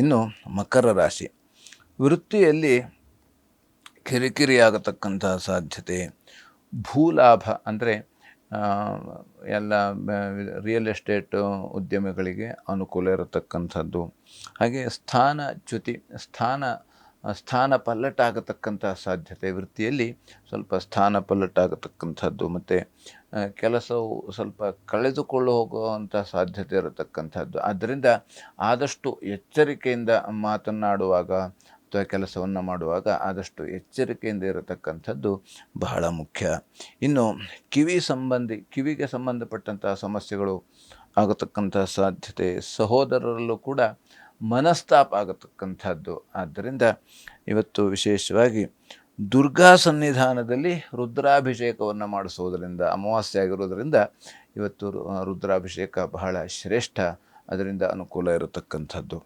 ಇನ್ನು ಮಕರ ರಾಶಿ. ವೃತ್ತಿಯಲ್ಲಿ ಕಿರಿಕಿರಿಯಾಗತಕ್ಕಂತಹ ಸಾಧ್ಯತೆ, ಭೂಲಾಭ ಅಂದರೆ ಎಲ್ಲ ರಿಯಲ್ ಎಸ್ಟೇಟ್ ಉದ್ಯಮಿಗಳಿಗೆ ಅನುಕೂಲ ಇರತಕ್ಕಂಥದ್ದು. ಹಾಗೆ ಸ್ಥಾನ ಚ್ಯುತಿ, ಸ್ಥಾನ ಸ್ಥಾನ ಪಲ್ಲಟಾಗತಕ್ಕಂಥ ಸಾಧ್ಯತೆ ವೃತ್ತಿಯಲ್ಲಿ ಸ್ವಲ್ಪ ಸ್ಥಾನ ಪಲ್ಲಟಾಗತಕ್ಕಂಥದ್ದು ಮತ್ತು ಕೆಲಸವು ಸ್ವಲ್ಪ ಕಳೆದುಕೊಂಡು ಹೋಗುವಂಥ ಸಾಧ್ಯತೆ ಇರತಕ್ಕಂಥದ್ದು. ಆದ್ದರಿಂದ ಆದಷ್ಟು ಎಚ್ಚರಿಕೆಯಿಂದ ಮಾತನಾಡುವಾಗ ಅಥವಾ ಕೆಲಸವನ್ನು ಮಾಡುವಾಗ ಆದಷ್ಟು ಎಚ್ಚರಿಕೆಯಿಂದ ಇರತಕ್ಕಂಥದ್ದು ಬಹಳ ಮುಖ್ಯ. ಇನ್ನು ಕಿವಿ ಸಂಬಂಧಿ, ಕಿವಿಗೆ ಸಂಬಂಧಪಟ್ಟಂತಹ ಸಮಸ್ಯೆಗಳು ಆಗತಕ್ಕಂಥ ಸಾಧ್ಯತೆ ಸಹೋದರರಲ್ಲೂ ಕೂಡ ಮನಸ್ತಾಪ ಆಗತಕ್ಕಂಥದ್ದು. ಆದ್ದರಿಂದ ಇವತ್ತು ವಿಶೇಷವಾಗಿ ದುರ್ಗಾ ಸನ್ನಿಧಾನದಲ್ಲಿ ರುದ್ರಾಭಿಷೇಕವನ್ನು ಮಾಡಿಸುವುದರಿಂದ ಅಮಾವಾಸ್ಯೆ ಆಗಿರೋದರಿಂದ ಇವತ್ತು ರುದ್ರಾಭಿಷೇಕ ಬಹಳ ಶ್ರೇಷ್ಠ, ಅದರಿಂದ ಅನುಕೂಲ ಇರತಕ್ಕಂಥದ್ದು.